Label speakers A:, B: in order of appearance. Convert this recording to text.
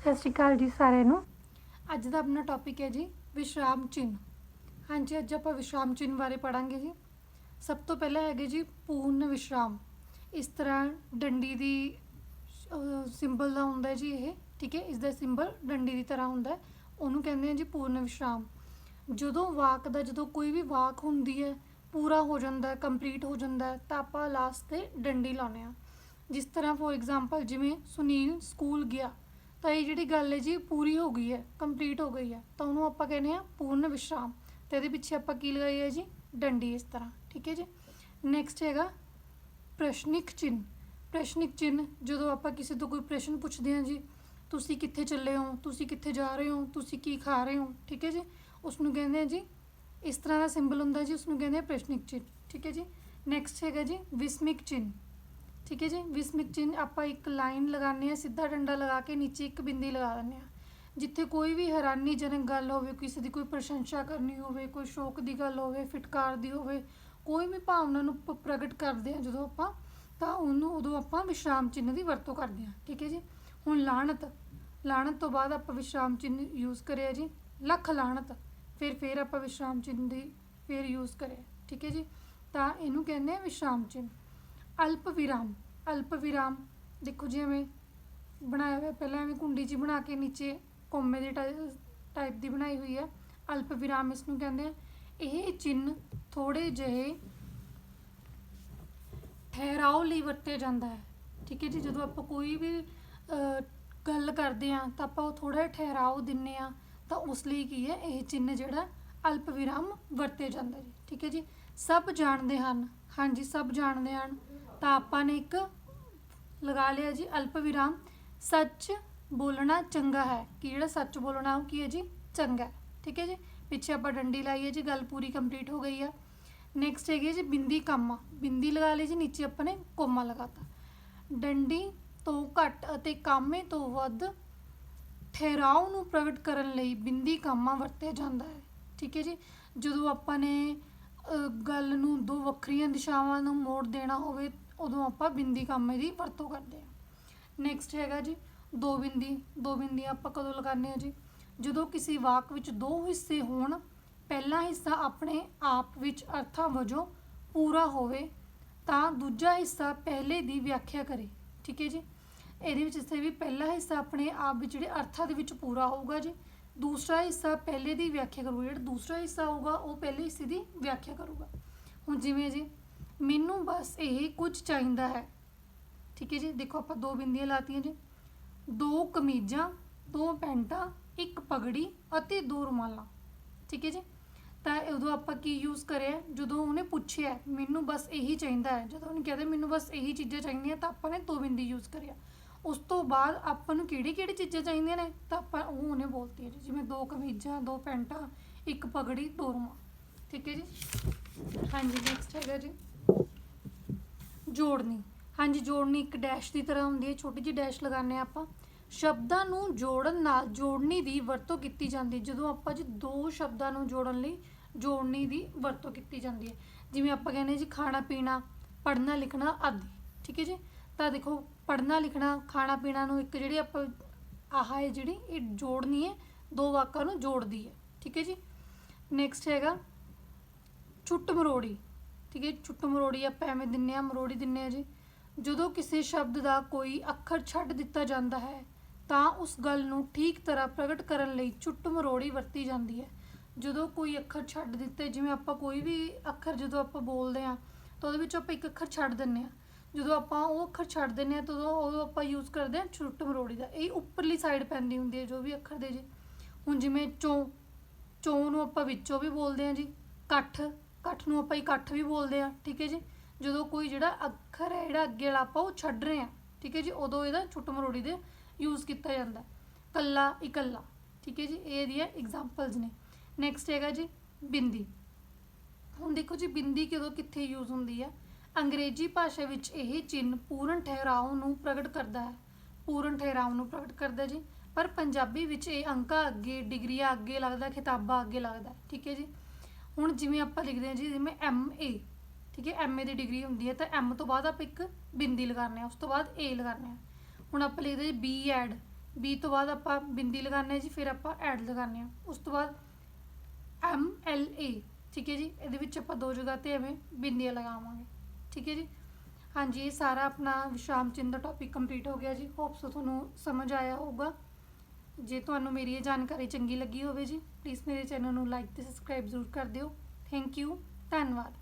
A: ਸਤਿ ਸ਼੍ਰੀ ਅਕਾਲ ਜੀ ਸਾਰਿਆਂ ਨੂੰ। ਅੱਜ ਦਾ ਆਪਣਾ ਟੌਪਿਕ ਹੈ ਜੀ, ਵਿਸ਼ਰਾਮ ਚਿੰਨ ਹਾਂਜੀ, ਅੱਜ ਆਪਾਂ ਵਿਸ਼ਰਾਮ ਚਿੰਨ ਬਾਰੇ ਪੜਾਂਗੇ ਜੀ। ਸਭ ਤੋਂ ਪਹਿਲਾਂ ਹੈਗੇ ਜੀ ਪੂਰਨ ਵਿਸ਼ਰਾਮ। ਇਸ ਤਰ੍ਹਾਂ ਡੰਡੀ ਦੀ ਸਿੰਬਲ ਦਾ ਹੁੰਦਾ ਜੀ ਇਹ, ਠੀਕ ਹੈ? ਇਸ ਦਾ ਸਿੰਬਲ ਡੰਡੀ ਦੀ ਤਰ੍ਹਾਂ ਹੁੰਦਾ ਉਹਨੂੰ ਕਹਿੰਦੇ ਆ ਜੀ ਪੂਰਨ ਵਿਸ਼ਰਾਮ। ਜਦੋਂ ਵਾਕ ਦਾ, ਜਦੋਂ ਕੋਈ ਵੀ ਵਾਕ ਹੁੰਦੀ ਹੈ, ਪੂਰਾ ਹੋ ਜਾਂਦਾ ਕੰਪਲੀਟ ਹੋ ਜਾਂਦਾ ਤਾਂ ਆਪਾਂ ਲਾਸਟ ਤੇ ਡੰਡੀ ਲਾਉਂਦੇ ਆ ਜਿਸ ਤਰ੍ਹਾਂ ਫੋਰ ਐਗਜ਼ਾਮਪਲ ਜਿਵੇਂ ਸੁਨੀਲ ਸਕੂਲ ਗਿਆ ਤਾਂ ਇਹ ਜਿਹੜੀ ਗੱਲ ਹੈ ਜੀ ਪੂਰੀ ਹੋ ਗਈ ਹੈ ਕੰਪਲੀਟ ਹੋ ਗਈ ਹੈ। ਤਾਂ ਉਹਨੂੰ ਆਪਾਂ ਕਹਿੰਦੇ ਆ ਪੂਰਨ ਵਿਸ਼ਰਾਮ। ਤੇ ਇਹਦੇ ਪਿੱਛੇ ਆਪਾਂ ਕੀ ਲਗਾਈ ਹੈ ਜੀ? ਡੰਡੀ ਇਸ ਤਰ੍ਹਾਂ, ਠੀਕ ਹੈ ਜੀ? ਨੈਕਸਟ ਹੈਗਾ ਪ੍ਰਸ਼ਨਿਕ ਚਿੰਨ ਪ੍ਰਸ਼ਨਿਕ ਚਿੰਨ ਜਦੋਂ ਆਪਾਂ ਕਿਸੇ ਤੋਂ ਕੋਈ ਪ੍ਰਸ਼ਨ ਪੁੱਛਦੇ ਹਾਂ ਜੀ, ਤੁਸੀਂ ਕਿੱਥੇ ਚੱਲੇ ਹੋ? ਤੁਸੀਂ ਕਿੱਥੇ ਜਾ ਰਹੇ ਹੋ? ਤੁਸੀਂ ਕੀ ਖਾ ਰਹੇ ਹੋ? ਠੀਕ ਹੈ ਜੀ? ਉਸ ਨੂੰ ਕਹਿੰਦੇ ਆ ਜੀ, ਇਸ ਤਰ੍ਹਾਂ ਦਾ ਸਿੰਬਲ ਹੁੰਦਾ ਜੀ ਉਸ ਨੂੰ ਕਹਿੰਦੇ ਆ ਪ੍ਰਸ਼ਨਿਕ ਚਿੰਨ ਠੀਕ ਹੈ ਜੀ? ਨੈਕਸਟ ਹੈਗਾ ਜੀ, ਵਿਸਮਿਕ ਚਿੰਨ ਠੀਕ ਹੈ ਜੀ ਵਿਸਮਿਕ ਚਿੰਨ੍ਹ ਆਪਾਂ ਇੱਕ ਲਾਈਨ ਲਗਾਉਂਦੇ ਆ ਸਿੱਧਾ ਡੰਡਾ ਲਗਾ ਕੇ ਨੀਚੇ ਇੱਕ ਬਿੰਦੀ ਲਗਾ ਦਿੰਦੇ ਆ ਜਿੱਥੇ ਕੋਈ ਵੀ ਹੈਰਾਨੀਜਨਕ ਗੱਲ ਹੋਵੇ, ਕਿਸੇ ਦੀ ਕੋਈ ਪ੍ਰਸ਼ੰਸਾ ਕਰਨੀ ਹੋਵੇ, ਕੋਈ ਸ਼ੌਕ ਦੀ ਗੱਲ ਹੋਵੇ, ਫਿਟਕਾਰ ਦੀ ਹੋਵੇ, ਕੋਈ ਵੀ ਭਾਵਨਾ ਨੂੰ ਪ- ਪ੍ਰਗਟ ਕਰਦੇ ਆ ਜਦੋਂ ਆਪਾਂ, ਤਾਂ ਉਹਨੂੰ ਉਦੋਂ ਆਪਾਂ ਵਿਸ਼ਰਾਮ ਚਿੰਨ੍ਹ ਦੀ ਵਰਤੋਂ ਕਰਦੇ ਆ ਠੀਕ ਹੈ ਜੀ? ਹੁਣ ਲਾਹਣਤ ਲਾਹਣਤ ਤੋਂ ਬਾਅਦ ਆਪਾਂ ਵਿਸ਼ਰਾਮ ਚਿੰਨ੍ਹ ਯੂਜ਼ ਕਰਿਆ ਜੀ, ਲੱਖ ਲਾਹਣਤ ਫਿਰ ਫਿਰ ਆਪਾਂ ਵਿਸ਼ਰਾਮ ਚਿੰਨ੍ਹ ਦੀ, ਫਿਰ ਯੂਜ਼ ਕਰਿਆ। ਠੀਕ ਹੈ ਜੀ? ਤਾਂ ਇਹਨੂੰ ਕਹਿੰਦੇ ਆ ਵਿਸ਼ਰਾਮ ਚਿੰਨ੍ਹ ਅਲਪ ਵਿਰਾਮ ਅਲਪ ਵਿਰਾਮ। ਦੇਖੋ ਜੀ ਐਵੇਂ ਬਣਾਇਆ ਹੋਇਆ, ਪਹਿਲਾਂ ਐਵੇਂ ਕੁੰਡੀ ਜੀ ਬਣਾ ਕੇ ਨੀਚੇ ਕੋਮੇ ਦੇ ਟਾਈਪ ਦੀ ਬਣਾਈ ਹੋਈ ਹੈ। ਅਲਪ ਵਿਰਾਮ ਇਸ ਨੂੰ ਕਹਿੰਦੇ ਆ। ਇਹ ਚਿੰਨ ਥੋੜੇ ਜਿਹੇ ਠਹਿਰਾਓ ਲਈ ਵਰਤਿਆ ਜਾਂਦਾ ਹੈ। ਠੀਕ ਹੈ ਜੀ, ਜਦੋਂ ਆਪਾਂ ਕੋਈ ਵੀ ਗੱਲ ਕਰਦੇ ਆ ਤਾਂ ਆਪਾਂ ਉਹ ਥੋੜਾ ਠਹਿਰਾਓ ਦਿੰਨੇ ਆ ਤਾਂ ਉਸ ਲਈ ਕੀ ਹੈ, ਇਹ ਚਿੰਨ ਜਿਹੜਾ ਅਲਪ ਵਿਰਾਮ ਵਰਤਿਆ ਜਾਂਦਾ ਜੀ ਠੀਕ ਹੈ ਜੀ, ਸਭ ਜਾਣਦੇ ਹਨ। ਹਾਂਜੀ, ਸਭ ਜਾਣਦੇ ਹਨ। ਤਾਂ ਆਪਾਂ ਨੇ ਇੱਕ ਲਗਾ ਲਿਆ ਜੀ ਅਲਪ ਵਿਰਾਮ। ਸੱਚ ਬੋਲਣਾ ਚੰਗਾ ਹੈ। ਕਿ ਜਿਹੜਾ ਸੱਚ ਬੋਲਣਾ, ਉਹ ਕੀ ਹੈ ਜੀ? ਚੰਗਾ ਠੀਕ ਹੈ ਜੀ? ਪਿੱਛੇ ਆਪਾਂ ਡੰਡੀ ਲਾਈ ਹੈ ਜੀ, ਗੱਲ ਪੂਰੀ ਕੰਪਲੀਟ ਹੋ ਗਈ ਆ। ਨੈਕਸਟ ਹੈਗੀ ਹੈ ਜੀ ਬਿੰਦੀ ਕਾਮਾ। ਬਿੰਦੀ ਲਗਾ ਲਈ ਜੀ, ਨੀਚੇ ਆਪਾਂ ਨੇ ਕੋਮਾ ਲਗਾਤਾ। ਡੰਡੀ ਤੋਂ ਘੱਟ ਅਤੇ ਕਾਮੇ ਤੋਂ ਵੱਧ ਠਹਿਰਾਓ ਨੂੰ ਪ੍ਰਗਟ ਕਰਨ ਲਈ ਬਿੰਦੀ ਕਾਮਾ ਵਰਤਿਆ ਜਾਂਦਾ ਹੈ। ਠੀਕ ਹੈ ਜੀ? ਜਦੋਂ ਆਪਾਂ ਨੇ ਗੱਲ ਨੂੰ ਦੋ ਵੱਖਰੀਆਂ ਦਿਸ਼ਾਵਾਂ ਨੂੰ ਮੋੜ ਦੇਣਾ ਹੋਵੇ ਉਦੋਂ ਆਪਾਂ ਬਿੰਦੀ ਕੰਮ ਦੀ ਵਰਤੋਂ ਕਰਦੇ ਹਾਂ। ਨੈਕਸਟ ਹੈਗਾ ਜੀ, ਦੋ ਬਿੰਦੀ, ਦੋ ਬਿੰਦੀਆਂ ਆਪਾਂ ਕਦੋਂ ਲਗਾਉਂਦੇ ਹਾਂ ਜੀ? ਜਦੋਂ ਕਿਸੇ ਵਾਕ ਵਿੱਚ ਦੋ ਹਿੱਸੇ ਹੋਣ, ਪਹਿਲਾ ਹਿੱਸਾ ਆਪਣੇ ਆਪ ਵਿੱਚ ਅਰਥਾਂ ਵਜੋਂ ਪੂਰਾ ਹੋਵੇ, ਤਾਂ ਦੂਜਾ ਹਿੱਸਾ ਪਹਿਲੇ ਦੀ ਵਿਆਖਿਆ ਕਰੇ। ਠੀਕ ਹੈ ਜੀ? ਇਹਦੇ ਵਿੱਚ ਇਸੇ ਵੀ ਪਹਿਲਾ ਹਿੱਸਾ ਆਪਣੇ ਆਪ ਵਿੱਚ ਜਿਹੜੇ ਅਰਥਾਂ ਦੇ ਵਿੱਚ ਪੂਰਾ ਹੋਊਗਾ ਜੀ, ਦੂਸਰਾ ਹਿੱਸਾ ਪਹਿਲੇ ਦੀ ਵਿਆਖਿਆ ਕਰੂਗਾ। ਜਿਹੜਾ ਦੂਸਰਾ ਹਿੱਸਾ ਹੋਊਗਾ, ਉਹ ਪਹਿਲੇ ਹਿੱਸੇ ਦੀ ਵਿਆਖਿਆ ਕਰੂਗਾ। ਹੁਣ ਜਿਵੇਂ ਜੀ ਮੈਨੂੰ ਬਸ ਇਹ ਕੁਝ ਚਾਹੀਦਾ ਹੈ। ਠੀਕ ਹੈ ਜੀ, ਦੇਖੋ ਆਪਾਂ ਦੋ ਬਿੰਦੀਆਂ ਲਾਤੀਆਂ ਜੀ। ਦੋ ਕਮੀਜ਼ਾਂ, ਦੋ ਪੈਂਟਾਂ, ਇੱਕ ਪਗੜੀ ਅਤੇ ਦੋ ਰੁਮਾਲਾਂ। ਠੀਕ ਹੈ ਜੀ, ਤਾਂ ਉਦੋਂ ਆਪਾਂ ਕੀ ਯੂਜ਼ ਕਰਿਆ? ਜਦੋਂ ਉਹਨੇ ਪੁੱਛਿਆ, ਮੈਨੂੰ ਬਸ ਇਹੀ ਚਾਹੀਦਾ ਹੈ। ਜਦੋਂ ਉਹਨੇ ਕਹਿੰਦਾ ਮੈਨੂੰ ਬਸ ਇਹੀ ਚੀਜ਼ਾਂ ਚਾਹੀਦੀਆਂ, ਤਾਂ ਆਪਾਂ ਨੇ ਦੋ ਬਿੰਦੀ ਯੂਜ਼ ਕਰਿਆ। ਉਸ ਤੋਂ ਬਾਅਦ ਆਪਾਂ ਨੂੰ ਕਿਹੜੀ ਕਿਹੜੀ ਚੀਜ਼ਾਂ ਚਾਹੀਦੀਆਂ ਨੇ? ਤਾਂ ਆਪਾਂ ਉਹ ਉਹਨੇ ਬੋਲਤੀ ਹੈ ਜੀ, ਜਿਵੇਂ ਦੋ ਕਮੀਜ਼ਾਂ, ਦੋ ਪੈਂਟਾਂ, ਇੱਕ ਪਗੜੀ, ਦੋ ਰੁਮਾਲ। ਠੀਕ ਹੈ ਜੀ? ਹਾਂਜੀ ਨੈਕਸਟ ਹੈਗਾ ਜੀ। ਜੋੜਨੀ। ਹਾਂਜੀ, ਜੋੜਨੀ ਇੱਕ ਡੈਸ਼ ਦੀ ਤਰ੍ਹਾਂ ਹੁੰਦੀ ਹੈ, ਛੋਟੀ ਜਿਹੀ ਡੈਸ਼ ਲਗਾਉਂਦੇ ਹਾਂ ਆਪਾਂ। ਸ਼ਬਦਾਂ ਨੂੰ ਜੋੜਨ ਨਾਲ ਜੋੜਨੀ ਦੀ ਵਰਤੋਂ ਕੀਤੀ ਜਾਂਦੀ ਹੈ। ਜਦੋਂ ਆਪਾਂ ਜੀ ਦੋ ਸ਼ਬਦਾਂ ਨੂੰ ਜੋੜਨ ਲਈ ਜੋੜਨੀ ਦੀ ਵਰਤੋਂ ਕੀਤੀ ਜਾਂਦੀ ਹੈ। ਜਿਵੇਂ ਆਪਾਂ ਕਹਿੰਦੇ ਜੀ ਖਾਣਾ, ਪੀਣਾ, ਪੜ੍ਹਨਾ, ਲਿਖਣਾ ਆਦਿ। ਠੀਕ ਹੈ ਜੀ? ਤਾਂ ਦੇਖੋ, ਪੜ੍ਹਨਾ, ਲਿਖਣਾ, ਖਾਣਾ, ਪੀਣਾ ਨੂੰ ਇੱਕ ਜਿਹੜੀ ਆਪਾਂ ਆਹ ਹੈ ਜਿਹੜੀ, ਇਹ ਜੋੜਨੀ ਹੈ, ਦੋ ਵਾਕਾਂ ਨੂੰ ਜੋੜਦੀ ਹੈ। ਠੀਕ ਹੈ ਜੀ? ਨੈਕਸਟ ਹੈਗਾ ਛੁੱਟ ਮਰੋੜੀ। ਠੀਕ ਹੈ, ਛੁੱਟ ਮਰੋੜੀ ਆਪਾਂ ਐਵੇਂ ਦਿੰਨੇ ਆ, ਮਰੋੜੀ ਦਿੰਨੇ ਆ ਜੀ। ਜਦੋਂ ਕਿਸੇ ਸ਼ਬਦ ਦਾ ਕੋਈ ਅੱਖਰ ਛੱਡ ਦਿੱਤਾ ਜਾਂਦਾ ਹੈ, ਤਾਂ ਉਸ ਗੱਲ ਨੂੰ ਠੀਕ ਤਰ੍ਹਾਂ ਪ੍ਰਗਟ ਕਰਨ ਲਈ ਛੁੱਟ ਮਰੋੜੀ ਵਰਤੀ ਜਾਂਦੀ ਹੈ। ਜਦੋਂ ਕੋਈ ਅੱਖਰ ਛੱਡ ਦਿੱਤੇ, ਜਿਵੇਂ ਆਪਾਂ ਕੋਈ ਵੀ ਅੱਖਰ ਜਦੋਂ ਆਪਾਂ ਬੋਲਦੇ ਆ ਤਾਂ ਉਹਦੇ ਵਿੱਚ ਆਪਾਂ ਇੱਕ ਅੱਖਰ ਛੱਡ ਦਿੰਨੇ ਆ ਜਦੋਂ ਆਪਾਂ ਉਹ ਅੱਖਰ ਛੱਡ ਦਿੰਨੇ ਆ ਤਾਂ ਉਹ ਆਪਾਂ ਯੂਜ਼ ਕਰਦੇ ਆ ਛੁੱਟ ਮਰੋੜੀ ਦਾ। ਇਹ ਉੱਪਰਲੀ ਸਾਈਡ ਪੈਂਦੀ ਹੁੰਦੀ ਹੈ ਜੋ ਵੀ ਅੱਖਰ ਦੇ ਜੀ। ਹੁਣ ਜਿਵੇਂ ਚੋਂ ਚੋਂ ਨੂੰ ਆਪਾਂ ਵਿੱਚੋਂ ਵੀ ਬੋਲਦੇ ਆ ਜੀ। ਇਕੱਠ ਇਕੱਠ ਨੂੰ ਆਪਾਂ ਇਕੱਠ ਵੀ ਬੋਲਦੇ ਆ ਠੀਕ ਹੈ ਜੀ? ਜਦੋਂ ਕੋਈ ਜਿਹੜਾ ਅੱਖਰ ਹੈ, ਜਿਹੜਾ ਅੱਗੇ ਵਾਲਾ ਆਪਾਂ ਉਹ ਛੱਡ ਰਹੇ ਆ ਠੀਕ ਹੈ ਜੀ? ਉਦੋਂ ਇਹਦਾ ਛੁੱਟ ਮਰੋੜੀ ਦੇ ਯੂਜ਼ ਕੀਤਾ ਜਾਂਦਾ। ਕੱਲਾ ਇਕੱਲਾ, ਠੀਕ ਹੈ ਜੀ? ਇਹ ਦੀਆਂ ਐਗਜ਼ਾਮਪਲਸ ਨੇ। ਨੈਕਸਟ ਹੈਗਾ ਜੀ, ਬਿੰਦੀ। ਹੁਣ ਦੇਖੋ ਜੀ, ਬਿੰਦੀ ਕਦੋਂ ਕਿੱਥੇ ਯੂਜ਼ ਹੁੰਦੀ ਹੈ? ਅੰਗਰੇਜ਼ੀ ਭਾਸ਼ਾ ਵਿੱਚ ਇਹ ਚਿੰਨ ਪੂਰਨ ਠਹਿਰਾਓ ਨੂੰ ਪ੍ਰਗਟ ਕਰਦਾ ਹੈ। ਪੂਰਨ ਠਹਿਰਾਓ ਨੂੰ ਪ੍ਰਗਟ ਕਰਦਾ ਜੀ। ਪਰ ਪੰਜਾਬੀ ਵਿੱਚ ਇਹ ਅੰਕਾਂ ਅੱਗੇ, ਡਿਗਰੀਆਂ ਅੱਗੇ ਲੱਗਦਾ, ਖਿਤਾਬਾਂ ਅੱਗੇ ਲੱਗਦਾ, ਠੀਕ ਹੈ ਜੀ? ਹੁਣ ਜਿਵੇਂ ਆਪਾਂ ਲਿਖਦੇ ਹਾਂ ਜੀ, ਜਿਵੇਂ ਐਮ ਏ ਠੀਕ ਹੈ ਐਮ ਏ ਦੀ ਡਿਗਰੀ ਹੁੰਦੀ ਹੈ, ਤਾਂ ਐਮ ਤੋਂ ਬਾਅਦ ਆਪਾਂ ਇੱਕ ਬਿੰਦੀ ਲਗਾਉਂਦੇ ਹਾਂ, ਉਸ ਤੋਂ ਬਾਅਦ ਏ ਲਗਾਉਂਦੇ ਹਾਂ। ਹੁਣ ਆਪਾਂ ਲਿਖਦੇ ਜੀ ਬੀ ਐਡ ਬੀ ਤੋਂ ਬਾਅਦ ਆਪਾਂ ਬਿੰਦੀ ਲਗਾਉਂਦੇ ਹਾਂ ਜੀ, ਫਿਰ ਆਪਾਂ ਐਡ ਲਗਾਉਂਦੇ ਹਾਂ। ਉਸ ਤੋਂ ਬਾਅਦ ਐਮ ਐਲ ਏ ਠੀਕ ਹੈ ਜੀ, ਇਹਦੇ ਵਿੱਚ ਆਪਾਂ ਦੋ ਜਗ੍ਹਾ ਤੇ ਐਵੇਂ ਬਿੰਦੀਆਂ ਲਗਾਵਾਂਗੇ, ਠੀਕ ਹੈ ਜੀ। ਹਾਂਜੀ, ਇਹ ਸਾਰਾ ਆਪਣਾ ਵਿਸ਼ਰਾਮ ਚਿੰਨ੍ਹ ਦਾ ਟੌਪਿਕ ਕੰਪਲੀਟ ਹੋ ਗਿਆ ਜੀ। ਹੋਪਸ ਤੁਹਾਨੂੰ ਸਮਝ ਆਇਆ ਹੋਊਗਾ। ਜੇ ਤੁਹਾਨੂੰ ਮੇਰੀ ਇਹ ਜਾਣਕਾਰੀ ਚੰਗੀ ਲੱਗੀ ਹੋਵੇ ਜੀ ਪਲੀਜ਼ ਮੇਰੇ ਚੈਨਲ ਨੂੰ ਲਾਈਕ ਤੇ ਸਬਸਕ੍ਰਾਈਬ ਜ਼ਰੂਰ ਕਰ ਦਿਓ। ਥੈਂਕ ਯੂ ਧੰਨਵਾਦ।